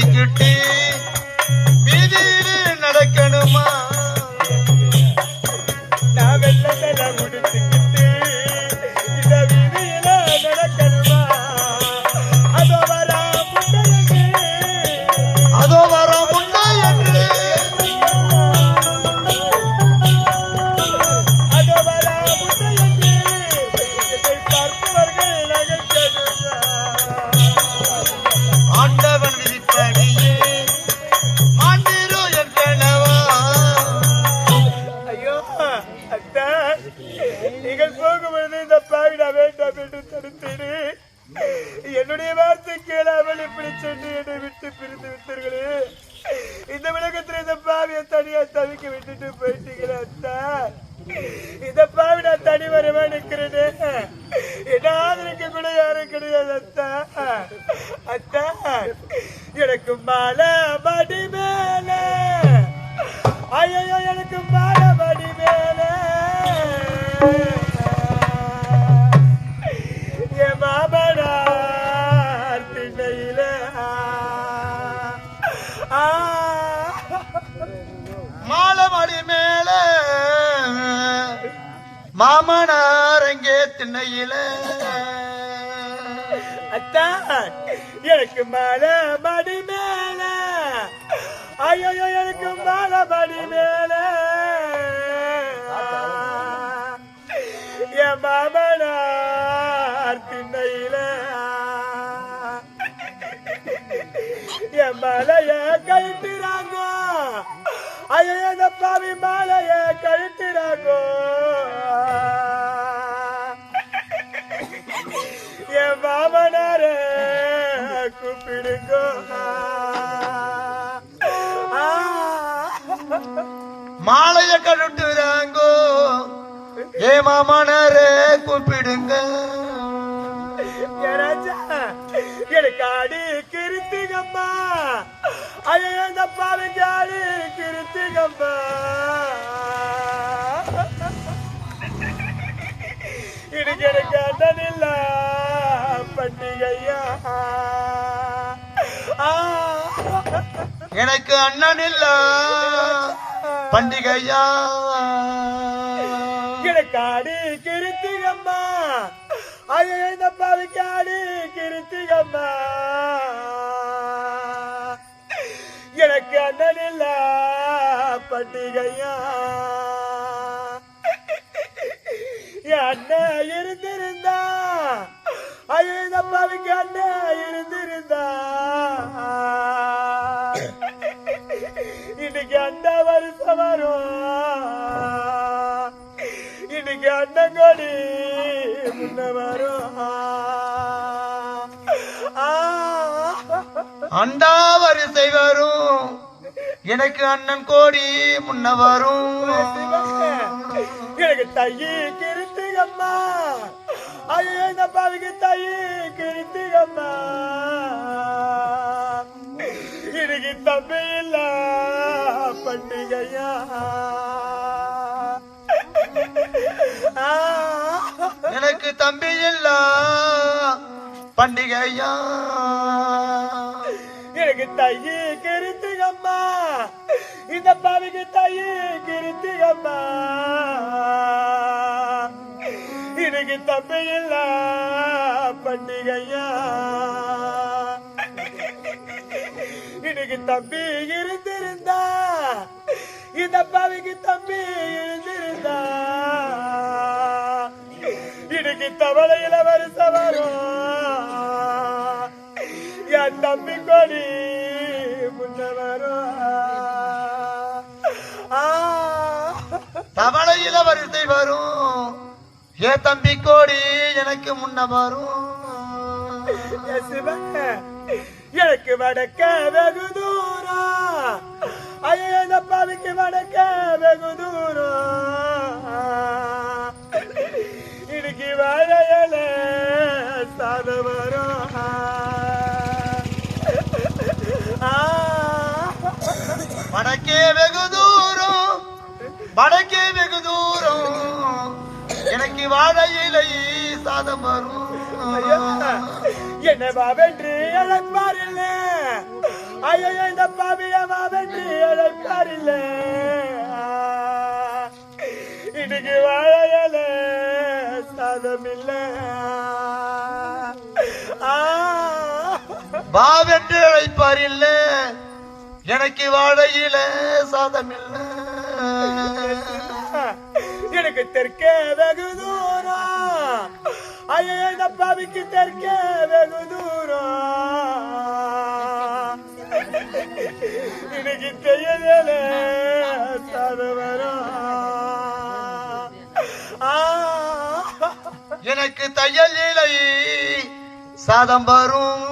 ticket தவிக்க விட்டுட்டு போயிட்டீங்களே அத்தா. இந்த பாவி நான் தனி வரவே நிக்கிறேன் என்ன கூட யாரும் கிடையாது அத்தா. அத்தா எனக்கு மாலை மடி மேல. ஐயோ எனக்கு மாடபடி மேல. என் மாமனார் திண்ணையில மாலமடி மேல மாமனார் அங்கே திண்ணையில. அத்தா எனக்கு மாலமடி மேல ஐயோ எனக்கு மாலமடி மேல என் மாமனார் திண்ணையில. என் மலைய கழித்துறாங்க ஐயோ இந்த பாவி மலைய கழட்டுறாங்க என் மாமனார கூப்பிடுங்கோ. மாலைய கழுட்டுறாங்கோ ஏ மாமனாரே கூப்பிடுங்க. பாவிக்கு அடி கிருத்திகம்மா எனக்கு அண்ணன் இல்ல பண்டிகையா. எனக்கு அண்ணன் இல்ல. பண்டிகையா. எனக்கு அடி கிருத்திகம்மா ஐயோ இந்த பாவிக்கு அடி கிருத்திகம்மா கடலில் பட்டிகையா அண்ணன் இருந்திருந்தா? ஐயோ இந்த பாவிக்கு அண்ணன் இருந்திருந்தா? இன்னைக்கு அண்ணன் வருஷம் வரும். இன்னைக்கு அண்ணன் கொடி முன்ன வரும். அண்டா வரிசை வரும். எனக்கு அண்ணன் கோடி முன்ன வரும். எனக்கு தையி கிருத்திகம்மா ஐயோ இந்த பாவிக்கு தையி கிருத்திகம்மா இன்னைக்கு தம்பி இல்ல பண்டிகையா. எனக்கு தம்பி இல்ல பண்டிகையா. பாவிக்கு தையி கிருத்திகம்மா இந்த பாவிக்கு தையி கிருத்திகம்மா எனக்கு தம்பி இல்ல பண்டிகையா. எனக்கு தம்பி இருந்திருந்தா. இந்த பாவிக்கு தம்பி இருந்திருந்தா. எனக்கு தவளையில வருஷம் வரும். என் தம்பி கொடி வரிசை வரும். ஏ தம்பி கோடி எனக்கு முன்ன வரும். எனக்கு வடக்க வெகு தூரம் ஐயோ இந்த பாவிக்கு வடக்க வெகு தூரம் இன்னைக்கு வாழையில சாத வரும். வடக்கே வெகு தூரம் வடக்கே வெகு தூரம். எனக்கு வாழையிலை சாதம் வரும். என்னை வாவென்று அழைப்பாரில்ல. ஐயோ இந்த பாவிய வாவென்று அழைப்பாரில்ல. இன்னைக்கு வாழையில சாதம் இல்ல. பாவென்று அழைப்பார் இல்ல எனக்கு வாழையில சாதம் இல்ல. எனக்கு தெற்கே வெகு தூரம். ஐயோ இந்த பாவிக்கு தெற்கே வெகு தூரம். எனக்கு தெரியல சாது எனக்கு தையல் இலை சாதம் வரும்.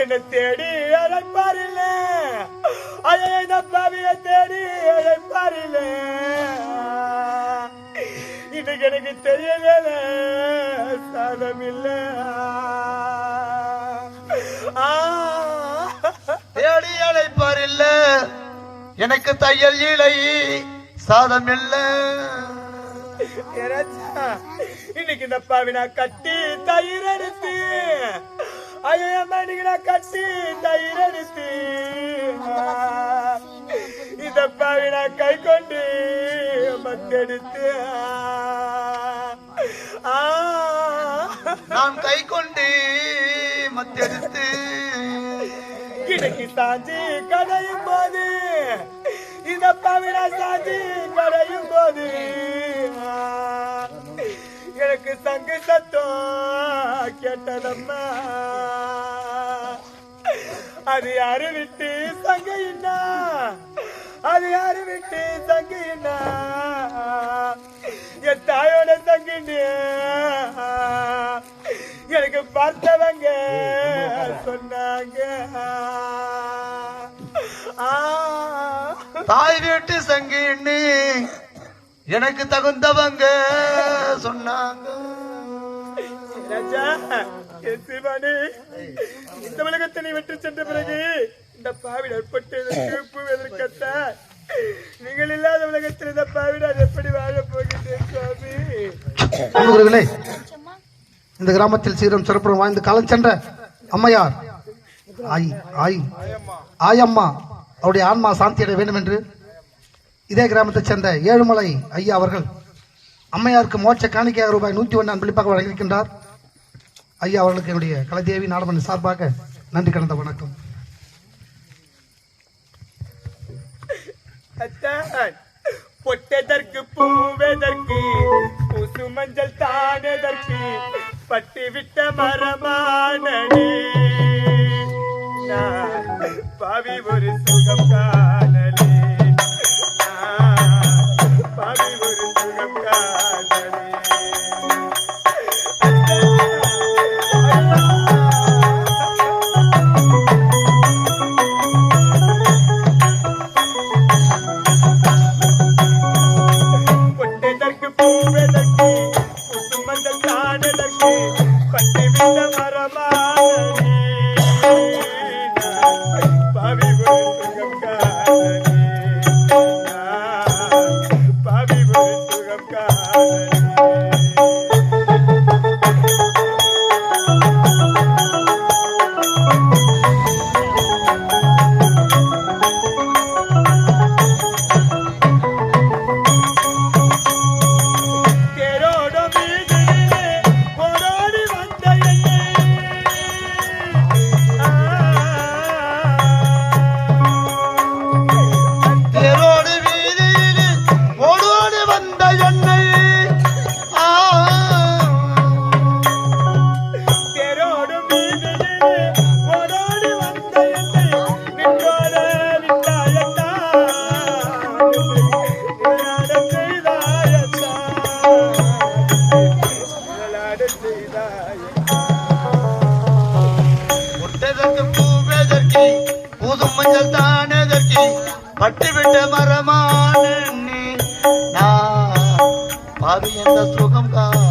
என்னை தேடி அழைப்பாரில்லை ஐயோ இந்த பாவிய தேடி அழைப்பாரில்ல இன்னைக்கு எனக்கு தெரியல சாதம் இல்ல. தேடி அழைப்பார் இல்ல எனக்கு தையல் இலை சாதம் இல்ல இன்னைக்கு இந்த பாவி நான் கட்டி தயிர் எடுத்து ஐயோ அம்மா கட்டி தயிர் எடுத்து இந்த பாவி நான் கை கொண்டு மத்தெடுத்து. நான் கை கொண்டு மத்தெடுத்து இன்னைக்கு சாஞ்சி கடையும் போது இந்த பவிட சாஞ்சி கடையும் போது. எனக்கு சங்கு சத்தம் கேட்டதம்மா. அது யாரு விட்டு சங்கையின்னா அது யாரு விட்டு சங்கையின்னா என் தாயோட சங்கின்னு எனக்கு பார்த்தவங்க சொன்னாங்க. ஆ. தாய் வீட்டு சங்கின்னு எனக்கு தகுந்தவங்க சொன்னாங்க. இந்த உலகத்தை நீ விட்டு சென்ற பிறகு இந்த பாவிடர் பட்டதற்கு பூவதற்கத்தான் நீங்கள் இல்லாத உலகத்தில் இந்த பாவிடார் எப்படி வாழப் போகின்றேன் சுவாமி? இந்த கிராமத்தில் சீரம் சிறப்புறம் வாய்ந்த காலம் சென்ற அம்மையார் ஆய் ஆய் ஆயம்மா அவருடைய ஆன்மா சாந்தி அடைய வேண்டும் என்று இதே கிராமத்தைச் சேர்ந்த ஏழுமலை ஐயா அவர்கள் அம்மையாருக்கு மோட்ச காணிக்கையாக ரூபாய் நூற்றி ஒன்று அன்பளிப்பாக வழங்கியிருக்கின்றார். ஐயா அவர்களுக்கு என்னுடைய கலைதேவி நாடமன் சார்பாக நன்றி கலந்த வணக்கம். பொட்டதற்கு பூவெதற்கு பூசு மஞ்சள் தானதற்கு பட்டி விட்ட மரமானடி பாவி ஒரு சுகம் காணலே. பட்டுவிட்ட மரமான நீ நான் பாவி எந்த சுகம் காண